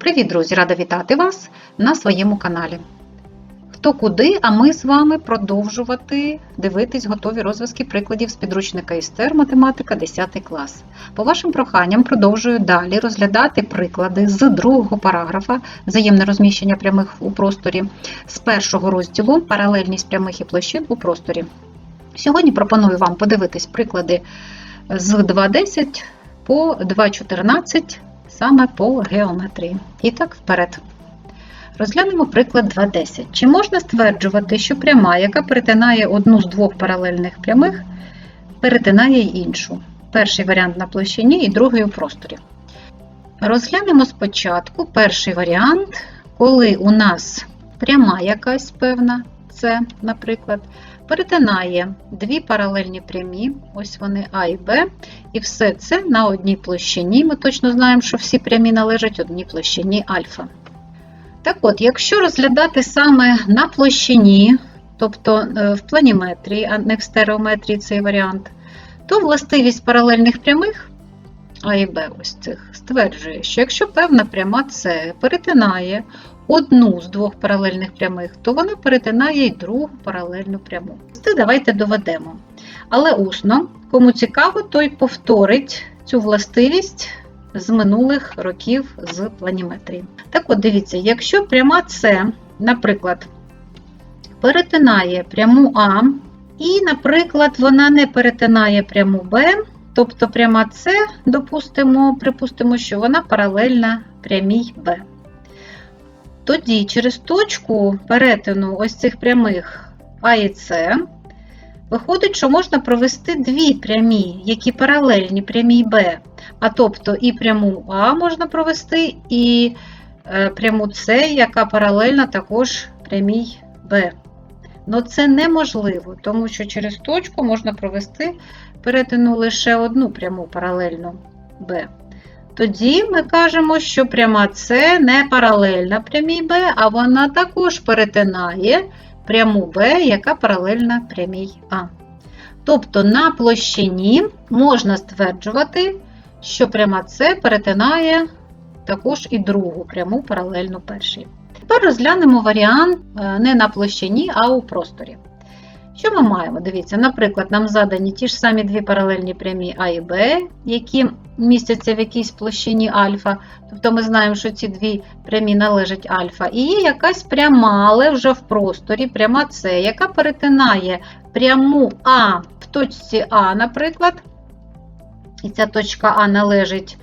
Привіт, друзі! Рада вітати вас на своєму каналі. Хто куди, а ми з вами продовжувати дивитись готові розв'язки прикладів з підручника ІСТЕР математика 10 клас. По вашим проханням продовжую далі розглядати приклади з другого параграфа взаємне розміщення прямих у просторі з першого розділу паралельність прямих і площин у просторі. Сьогодні пропоную вам подивитись приклади з 2.10 по 2.14 саме по геометрії. І так, вперед. Розглянемо приклад 2.10. Чи можна стверджувати, що пряма, яка перетинає одну з двох паралельних прямих, перетинає іншу? Перший варіант на площині і другий у просторі. Розглянемо спочатку перший варіант, коли у нас пряма якась певна, це, наприклад, перетинає дві паралельні прямі, ось вони А і Б, і все це на одній площині. Ми точно знаємо, що всі прямі належать одній площині альфа. Так от, якщо розглядати саме на площині, тобто в планіметрії, а не в стереометрії цей варіант, то властивість паралельних прямих А і Б ось цих стверджує, що якщо певна пряма С перетинає одну з двох паралельних прямих, то вона перетинає й другу паралельну пряму. Це давайте доведемо. Але усно, кому цікаво, той повторить цю властивість з минулих років з планіметрії. Так от, дивіться, якщо пряма С, наприклад, перетинає пряму А, і, наприклад, вона не перетинає пряму Б, тобто пряма С, допустимо, припустимо, що вона паралельна прямій Б. Тоді через точку перетину ось цих прямих А і С виходить, що можна провести дві прямі, які паралельні прямій Б. А тобто і пряму А можна провести, і пряму С, яка паралельна також прямій Б. Но це неможливо, тому що через точку можна провести перетину лише одну пряму паралельну Б. Тоді ми кажемо, що пряма С не паралельна прямій Б, а вона також перетинає пряму Б, яка паралельна прямій А. Тобто на площині можна стверджувати, що пряма С перетинає також і другу пряму паралельну першій. Тепер розглянемо варіант не на площині, а у просторі. Що ми маємо? Дивіться, наприклад, нам задані ті ж самі дві паралельні прямі А і Б, які містяться в якійсь площині альфа. Тобто ми знаємо, що ці дві прямі належать альфа. І є якась пряма, але вже в просторі, пряма С, яка перетинає пряму А в точці А, наприклад. І ця точка А належить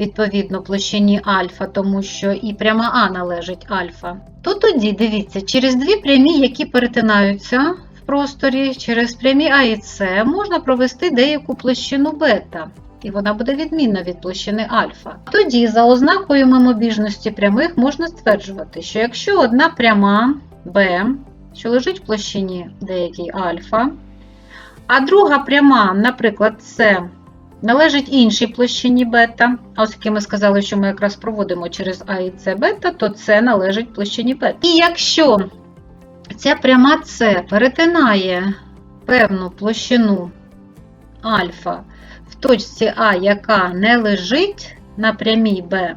відповідно площині альфа, тому що і пряма А належить альфа. То тоді, дивіться, через дві прямі, які перетинаються просторі, через прямі А і С, можна провести деяку площину бета. І вона буде відмінна від площини альфа. Тоді, за ознакою мимобіжності прямих, можна стверджувати, що якщо одна пряма Б, що лежить в площині деякій альфа, а друга пряма, наприклад, С, належить іншій площині бета, а оскільки ми сказали, що ми якраз проводимо через А і С бета, то С належить площині бета. І якщо ця пряма С перетинає певну площину альфа в точці А, яка не лежить на прямій Б,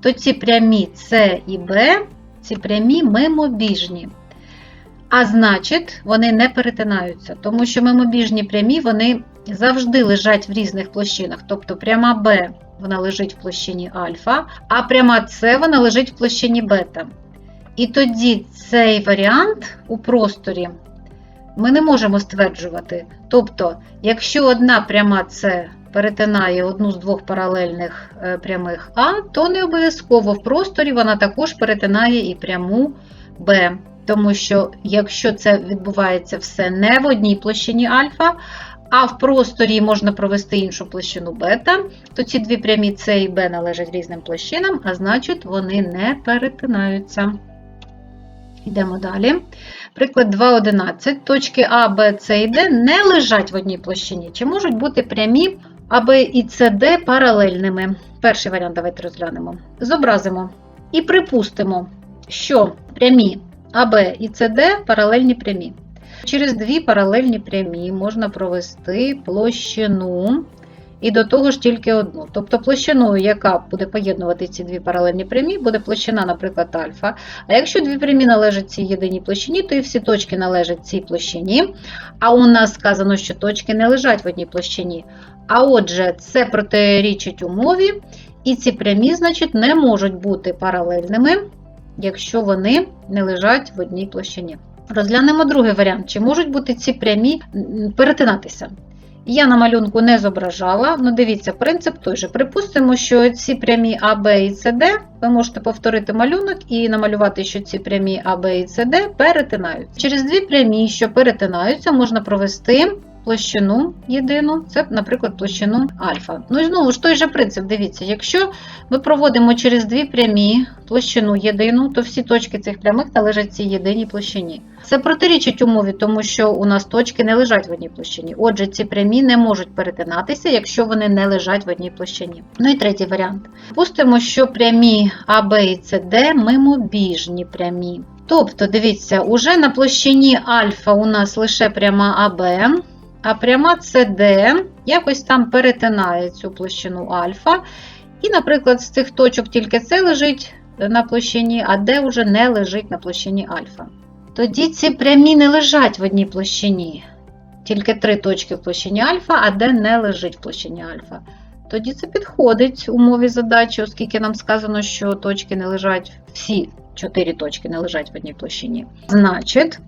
то ці прямі С і Б, ці прямі мимобіжні. А значить, вони не перетинаються, тому що мимобіжні прямі вони завжди лежать в різних площинах. Тобто пряма Б вона лежить в площині альфа, а пряма С вона лежить в площині бета. І тоді цей варіант у просторі ми не можемо стверджувати. Тобто, якщо одна пряма С перетинає одну з двох паралельних прямих А, то не обов'язково в просторі вона також перетинає і пряму Б. Тому що, якщо це відбувається все не в одній площині альфа, а в просторі можна провести іншу площину бета, то ці дві прямі С і Б належать різним площинам, а значить, вони не перетинаються. Йдемо далі. Приклад 2.11. Точки А, Б, С і Д не лежать в одній площині. Чи можуть бути прямі АБ і СД паралельними? Перший варіант давайте розглянемо. Зобразимо і припустимо, що прямі АБ і СД паралельні прямі. Через дві паралельні прямі можна провести площину, і до того ж тільки одну. Тобто площиною, яка буде поєднувати ці дві паралельні прямі, буде площина, наприклад, альфа. А якщо дві прямі належать цій єдиній площині, то і всі точки належать цій площині. А у нас сказано, що точки не лежать в одній площині. А отже, це протирічить умові, і ці прямі, значить, не можуть бути паралельними, якщо вони не лежать в одній площині. Розглянемо другий варіант: чи можуть бути ці прямі перетинатися? Я на малюнку не зображала, ну дивіться, принцип той же. Припустимо, що ці прямі А, і С, ви можете повторити малюнок і намалювати, що ці прямі А, і С, Д перетинаються. Через дві прямі, що перетинаються, можна провести площину єдину, це, наприклад, площину альфа. Ну і знову ж той же принцип, дивіться, якщо ми проводимо через дві прямі площину єдину, то всі точки цих прямих належать цій єдиній площині. Це протирічить умові, тому що у нас точки не лежать в одній площині. Отже, ці прямі не можуть перетинатися, якщо вони не лежать в одній площині. Ну і третій варіант. Пустимо, що прямі А, Б і С, Д мимобіжні прямі. Тобто, дивіться, уже на площині альфа у нас лише пряма АБ, а пряма СД якось там перетинає цю площину альфа. І, наприклад, з цих точок тільки С лежить на площині, а Д вже не лежить на площині альфа. Тоді ці прямі не лежать в одній площині. Тільки три точки в площині альфа, а Д не лежить в площині альфа. Тоді це підходить умові задачі, оскільки нам сказано, що точки не лежать, всі чотири точки не лежать в одній площині. Значить,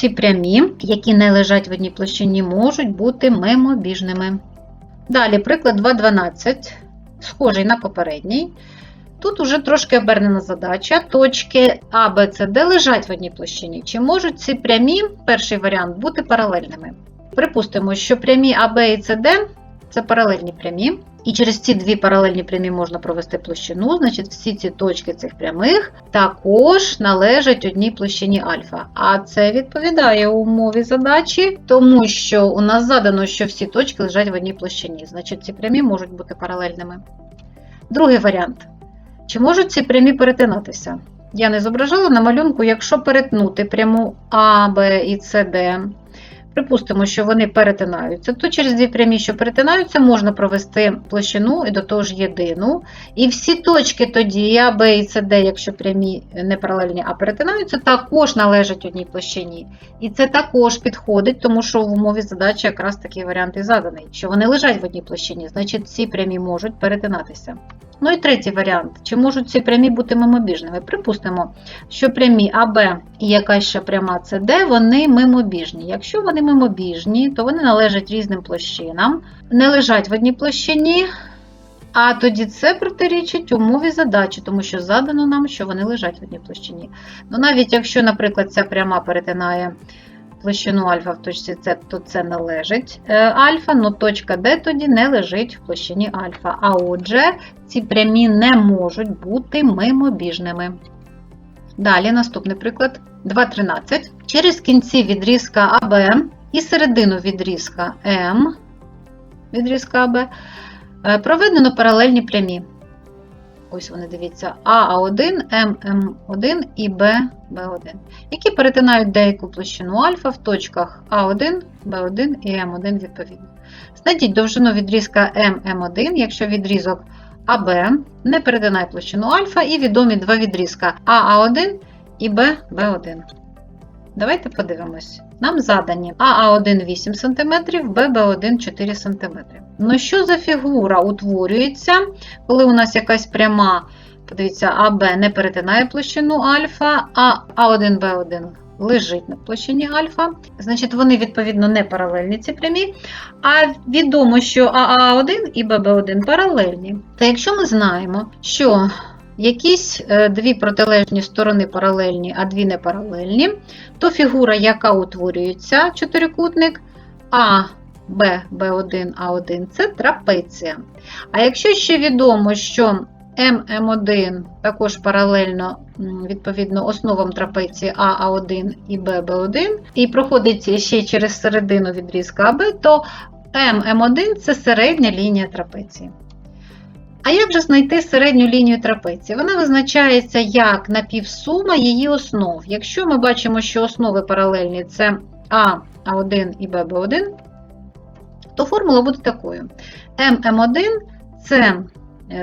ці прямі, які не лежать в одній площині, можуть бути мимобіжними. Далі, приклад 2.12, схожий на попередній. Тут уже трошки обернена задача. Точки А, Б, С, Д лежать в одній площині. Чи можуть ці прямі, перший варіант, бути паралельними? Припустимо, що прямі А, Б і С, Д це паралельні прямі. І через ці дві паралельні прямі можна провести площину, значить, всі ці точки цих прямих також належать одній площині альфа. А це відповідає умові задачі, тому що у нас задано, що всі точки лежать в одній площині. Значить, ці прямі можуть бути паралельними. Другий варіант. Чи можуть ці прямі перетинатися? Я не зображала на малюнку, якщо перетнути пряму А, Б і С, Д. Припустимо, що вони перетинаються, то через дві прямі, що перетинаються, можна провести площину і до того ж єдину. І всі точки тоді А, Б і С, Д, якщо прямі не паралельні, а перетинаються, також належать одній площині. І це також підходить, тому що в умові задачі якраз такий варіант і заданий. Що вони лежать в одній площині, значить ці прямі можуть перетинатися. Ну і третій варіант. Чи можуть ці прямі бути мимобіжними? Припустимо, що прямі АБ і якась ще пряма СД, вони мимобіжні. Якщо вони мимобіжні, то вони належать різним площинам, не лежать в одній площині, а тоді це протирічить умові задачі, тому що задано нам, що вони лежать в одній площині. Ну навіть якщо, наприклад, ця пряма перетинає площину альфа в точці С, то це належить е, альфа, але точка Д тоді не лежить в площині альфа. А отже, ці прямі не можуть бути мимобіжними. Далі наступний приклад 2.13. Через кінці відрізка АБ і середину відрізка М відрізка АБ е, проведено паралельні прямі. Ось вони дивіться, АА1, ММ1 і Б, Б1, які перетинають деяку площину альфа в точках А1, Б1 і М1 відповідно. Знайдіть довжину відрізка ММ1, якщо відрізок АБ не перетинає площину альфа, і відомі два відрізка АА1 і Б, Б1. Давайте подивимось. Нам задані АА1 8 см, ББ1 4 см. Ну, що за фігура утворюється, коли у нас якась пряма, подивіться, АБ не перетинає площину альфа, а А1Б1 лежить на площині альфа. Значить, вони, відповідно, не паралельні ці прямі. А відомо, що АА1 і ББ1 паралельні. Та якщо ми знаємо, що якісь е, дві протилежні сторони паралельні, а дві не паралельні, то фігура, яка утворюється, чотирикутник А, Б, Б1, А1 це трапеція. А якщо ще відомо, що ММ1 також паралельно відповідно основам трапеції А, А1 і Б, Б1, і проходить ще через середину відрізка АБ, то ММ1 це середня лінія трапеції. А як же знайти середню лінію трапеції? Вона визначається як напівсума її основ. Якщо ми бачимо, що основи паралельні це А, А1 і ББ1, то формула буде такою. ММ1 це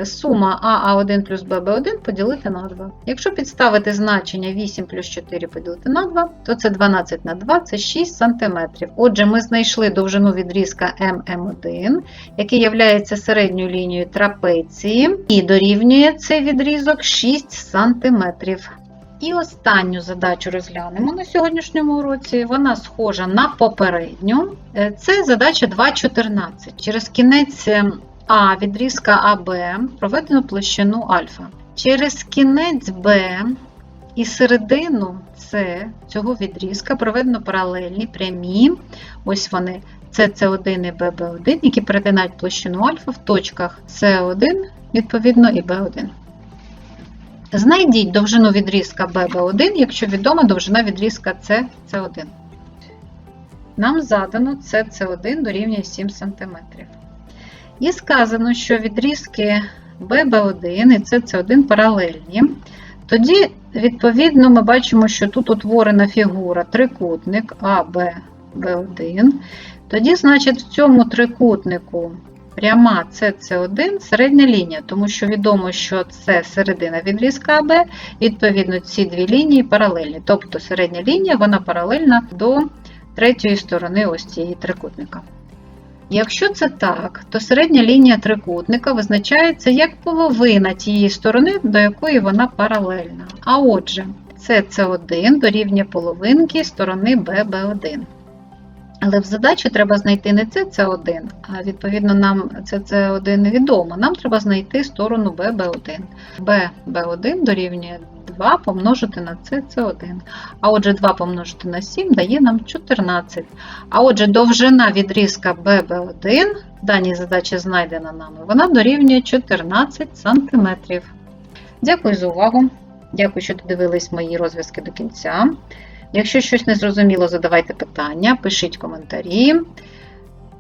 сума АА1 плюс ББ1 поділити на 2. Якщо підставити значення 8 плюс 4 поділити на 2, то це 12 на 2, це 6 см. Отже, ми знайшли довжину відрізка ММ1, який є середньою лінією трапеції, і дорівнює цей відрізок 6 см. І останню задачу розглянемо на сьогоднішньому уроці. Вона схожа на попередню. Е, Це задача 2.14. Через кінець е, А відрізка АБ проведено площину альфа. Через кінець Б і середину С цього відрізка проведено паралельні прямі. Ось вони СС1 і ББ1, які перетинають площину альфа в точках С1, відповідно, і Б1. Знайдіть довжину відрізка ББ1, якщо відома довжина відрізка СС1. Нам задано СС1 дорівнює 7 см. І сказано, що відрізки ББ1 і СС1 паралельні. Тоді, відповідно, ми бачимо, що тут утворена фігура трикутник АББ1. Тоді, значить, в цьому трикутнику пряма СС1 середня лінія, тому що відомо, що це середина відрізка АБ, відповідно, ці дві лінії паралельні. Тобто середня лінія вона паралельна до третьої сторони ось цієї трикутника. Якщо це так, то середня лінія трикутника визначається як половина тієї сторони, до якої вона паралельна. А отже, СС1 дорівнює половинки сторони ББ1. Але в задачі треба знайти не СС1, а відповідно нам СС1 невідомо. Нам треба знайти сторону ББ1. ББ1 дорівнює 2 помножити на СС1. А отже, 2 помножити на 7 дає нам 14. А отже, довжина відрізка ББ1 в даній задачі знайдена нами, вона дорівнює 14 см. Дякую за увагу. Дякую, що додивились мої розв'язки до кінця. Якщо щось не зрозуміло, задавайте питання, пишіть коментарі,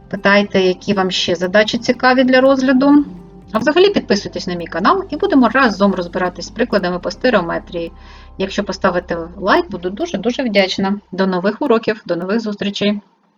питайте, які вам ще задачі цікаві для розгляду. А взагалі підписуйтесь на мій канал і будемо разом розбиратись з прикладами по стереометрії. Якщо поставите лайк, буду дуже-дуже вдячна. До нових уроків, до нових зустрічей!